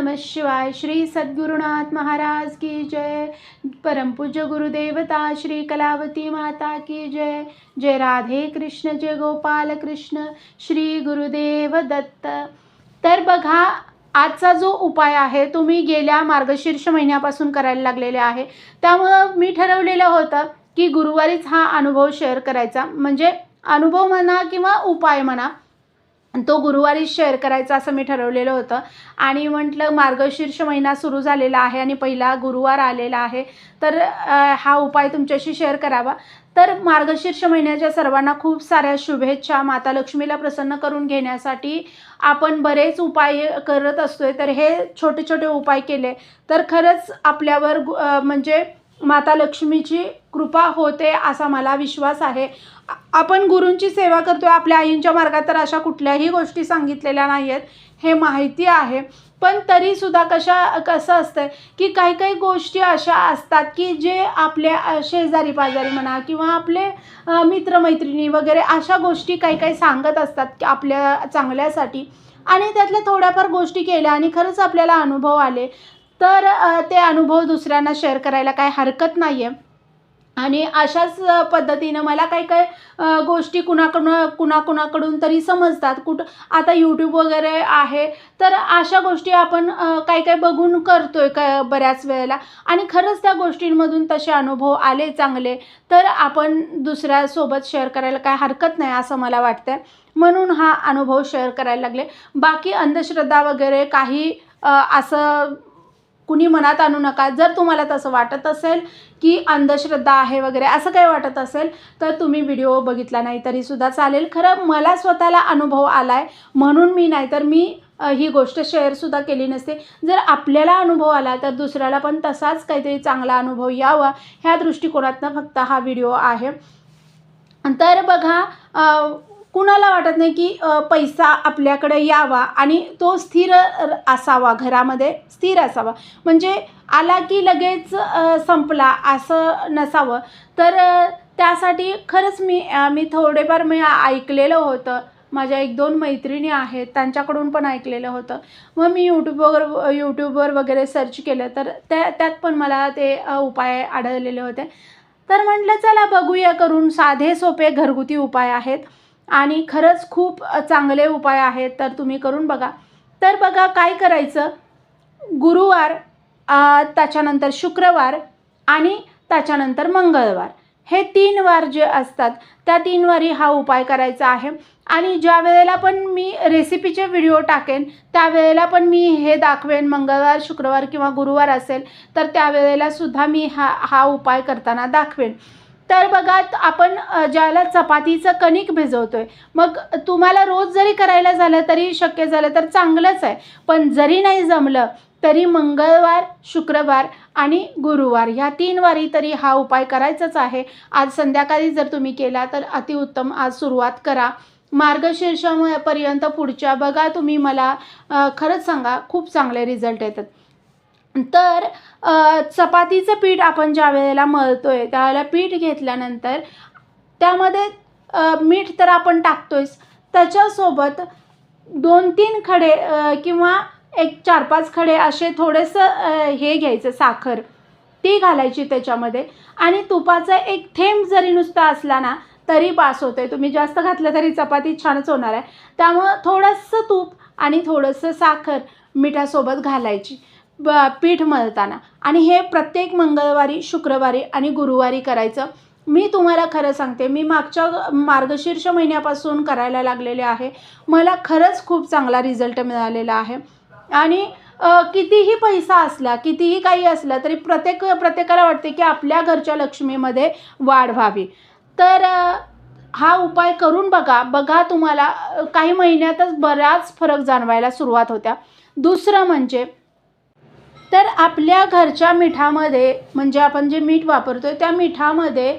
नमः शिवाय श्री सद्गुरुनाथ महाराज की जय। परमपूज्य गुरुदेवता श्री कलावती माता की जय। जय राधे कृष्ण जय गोपाल कृष्ण श्री गुरुदेव दत्त। तर बघा आजचा जो उपाय आहे तुम्ही गेल्या मार्गशीर्ष महिन्यापासून करायला लागलेले आहे. त्यामुळं मी ठरवलेलं होतं की गुरुवारीच हा अनुभव शेअर करायचा. म्हणजे अनुभव म्हणा किंवा उपाय म्हणा तो गुरुवारी शेअर करायचा असं मी ठरवलेलं होतं. आणि म्हटलं मार्गशीर्ष महिना सुरू झालेला आहे आणि पहिला गुरुवार आलेला आहे. तर हा उपाय तुमच्याशी शेअर करावा. तर मार्गशीर्ष महिन्याच्या सर्वांना खूप साऱ्या शुभेच्छा. माता लक्ष्मीला प्रसन्न करून घेण्यासाठी आपण बरेच उपाय करत असतोय. तर हे छोटे छोटे उपाय केले. तर खरंच आपल्यावर गु- म्हणजे माता लक्ष्मीची कृपा होते असा मला विश्वास आहे. आपण गुरूंची सेवा करतो आहे आपल्या आईंच्या मार्गात तर अशा कुठल्याही गोष्टी सांगितलेल्या नाही आहेत हे माहिती आहे. पण तरीसुद्धा कशा कसं असतं की काही काही गोष्टी अशा असतात की जे आपले शेजारी पाजारी म्हणा किंवा आपले मित्रमैत्रिणी वगैरे अशा गोष्टी काही काही सांगत असतात की आपल्या चांगल्यासाठी. आणि त्यातल्या थोड्याफार गोष्टी केल्या आणि खरंच आपल्याला अनुभव आले तर ते अनुभव दुसऱ्यांना शेअर करायला काही हरकत नाही आहे आणि अशाच पद्धतीनं मला काही काही गोष्टी कुणाकडून कुणाकुणाकडून तरी समजतात. कुठं आता यूट्यूब वगैरे आहे तर अशा गोष्टी आपण काही काही बघून करतो आहे का बऱ्याच वेळेला. आणि खरंच त्या गोष्टींमधून तसे अनुभव आले चांगले तर आपण दुसऱ्यासोबत शेअर करायला काय हरकत नाही असं मला वाटतं म्हणून हा अनुभव शेअर करायला लागले. बाकी अंधश्रद्धा वगैरे काही असं कुणी मनात आणू नका. जर तुम्हाला तसं वाटत असेल की अंधश्रद्धा आहे वगैरे असं काही वाटत असेल तर तुम्ही व्हिडिओ बघितला नाही तरीसुद्धा चालेल. खरं मला स्वतःला अनुभव आला आहे म्हणून मी नाही तर मी ही गोष्ट शेअरसुद्धा केली नसते. जर आपल्याला अनुभव आला तर दुसऱ्याला पण तसाच काहीतरी चांगला अनुभव यावा ह्या दृष्टिकोनातनं फक्त हा व्हिडिओ आहे. तर बघा कुणाला वाटत नाही की पैसा आपल्याकडे यावा आणि तो स्थिर र- असावा घरामध्ये स्थिर असावा. म्हणजे आला की लगेच संपला असं नसावं. तर त्यासाठी खरंच मी मी थोडेफार मी ऐकलेलं होतं. माझ्या एक दोन मैत्रिणी आहेत त्यांच्याकडून पण ऐकलेलं होतं. मग मी यूट्यूबवर यूट्यूबवर वगैरे सर्च केलं तर त्या त्यात पण मला ते उपाय आढळलेले होते. तर म्हटलं चला बघूया करून साधे सोपे घरगुती उपाय आहेत. आणि खरंच खूप चांगले उपाय आहेत तर तुम्ही करून बघा. तर बघा काय करायचं? गुरुवार त्याच्यानंतर शुक्रवार आणि त्याच्यानंतर मंगळवार. हे तीन वार जे असतात त्या तीन वारी हा उपाय करायचा आहे. आणि ज्या वेळेला पण मी रेसिपीचे व्हिडिओ टाकेन त्यावेळेला पण मी हे दाखवेन मंगळवार शुक्रवार किंवा गुरुवार असेल तर त्यावेळेला सुद्धा मी हा हा उपाय करताना दाखवेन. तर बघा आपण ज्याला चपातीचं कणिक भिजवतोय मग तुम्हाला रोज जरी करायला झालं तरी शक्य झालं तर चांगलंच आहे. पण जरी नाही जमलं तरी मंगळवार शुक्रवार आणि गुरुवार ह्या तीन वारी तरी हा उपाय करायचाच आहे. आज संध्याकाळी जर तुम्ही केला तर अतिउत्तम. आज सुरुवात करा. मार्गशीर्षापर्यंत पुढच्या बघा तुम्ही मला खरंच सांगा खूप चांगले रिझल्ट येतात. तर चपातीचं पीठ आपण ज्या वेळेला आहे त्यावेळेला पीठ घेतल्यानंतर त्यामध्ये मीठ तर आपण टाकतोयच. त्याच्यासोबत दोन तीन खडे किंवा एक चार पाच खडे असे थोडंसं हे घ्यायचं साखर. ती घालायची त्याच्यामध्ये. आणि तुपाचा एक थेंब जरी नुसता असला ना तरी पास होतोय. तुम्ही जास्त घातलं तरी चपाती छानच होणार आहे. त्यामुळं थोडंसं तूप आणि थोडंसं साखर मिठासोबत घालायची. ब पीठ मळताना. आणि हे प्रत्येक मंगळवारी शुक्रवारी आणि गुरुवारी करायचं. मी तुम्हाला खरं सांगते मी मागच्या मार्गशीर्ष महिन्यापासून करायला लागलेले आहे. मला खरंच खूप चांगला रिझल्ट मिळालेला आहे. आणि कितीही पैसा असला कितीही काही असला तरी प्रत्येक प्रत्येकाला वाटते की आपल्या घरच्या लक्ष्मीमध्ये वाढ व्हावी. तर हा उपाय करून बघा. बघा तुम्हाला काही महिन्यातच बराच फरक जाणवायला सुरुवात होत्या. दुसरं म्हणजे तर आपल्या घरच्या मिठामध्ये म्हणजे आपण जे मीठ वापरतो आहे त्या मिठामध्ये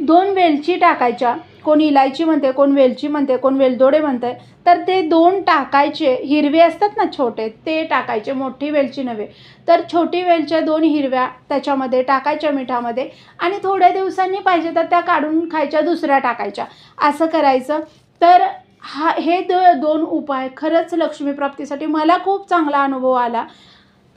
दोन वेलची टाकायच्या. कोण इलायची म्हणते कोण वेलची म्हणते कोण वेलदोडे म्हणते. तर ते दोन टाकायचे. हिरवे असतात ना छोटे ते टाकायचे. मोठी वेलची नव्हे. तर छोटी वेलच्या दोन हिरव्या त्याच्यामध्ये टाकायच्या मिठामध्ये आणि थोड्या दिवसांनी पाहिजे तर त्या काढून खायच्या दुसऱ्या टाकायच्या. असं करायचं. तर हा हे द दोन उपाय खरंच लक्ष्मीप्राप्तीसाठी मला खूप चांगला अनुभव आला.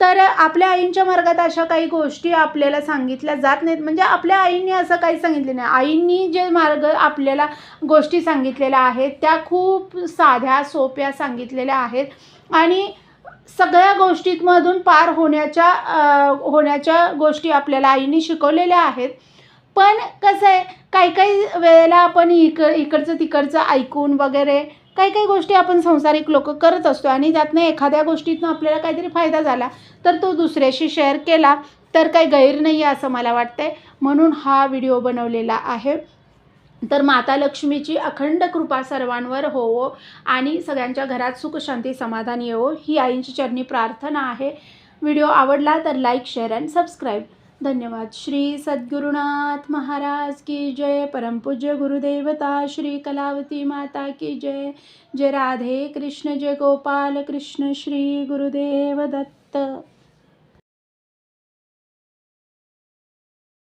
तर आपल्या आईंच्या मार्गात अशा काही गोष्टी आपल्याला सांगितल्या जात नाहीत. म्हणजे आपल्या आईंनी असं काही सांगितलं नाही. आईंनी जे मार्ग आपल्याला गोष्टी सांगितलेल्या आहेत त्या खूप साध्या सोप्या सांगितलेल्या आहेत. आणि सगळ्या गोष्टींमधून पार होण्याच्या होण्याच्या गोष्टी आपल्याला आईने शिकवलेल्या आहेत. पण कसं आहे काही काही वेळेला आपण इक इकडचं तिकडचं ऐकून वगैरे काही काही गोष्टी आपण संसारिक लोक करत असतो आणि त्यातनं एखाद्या गोष्टीतनं आपल्याला काहीतरी फायदा झाला तर तो दुसऱ्याशी शेअर केला तर काही गैर नाही आहे असं मला वाटतंय. म्हणून हा व्हिडिओ बनवलेला आहे. तर माता लक्ष्मीची अखंड कृपा सर्वांवर होवो आणि सगळ्यांच्या घरात सुख शांती समाधान येवो. ही आईंची चरणी प्रार्थना आहे. व्हिडिओ आवडला तर लाईक शेअर अँड सबस्क्राईब धन्यवाद. श्री सद्गुरुनाथ महाराज की जय. परमपूज्य गुरुदेवता श्री कलावती माता की जय. जय राधे कृष्ण जय गोपाल कृष्ण श्री गुरुदेव दत्त.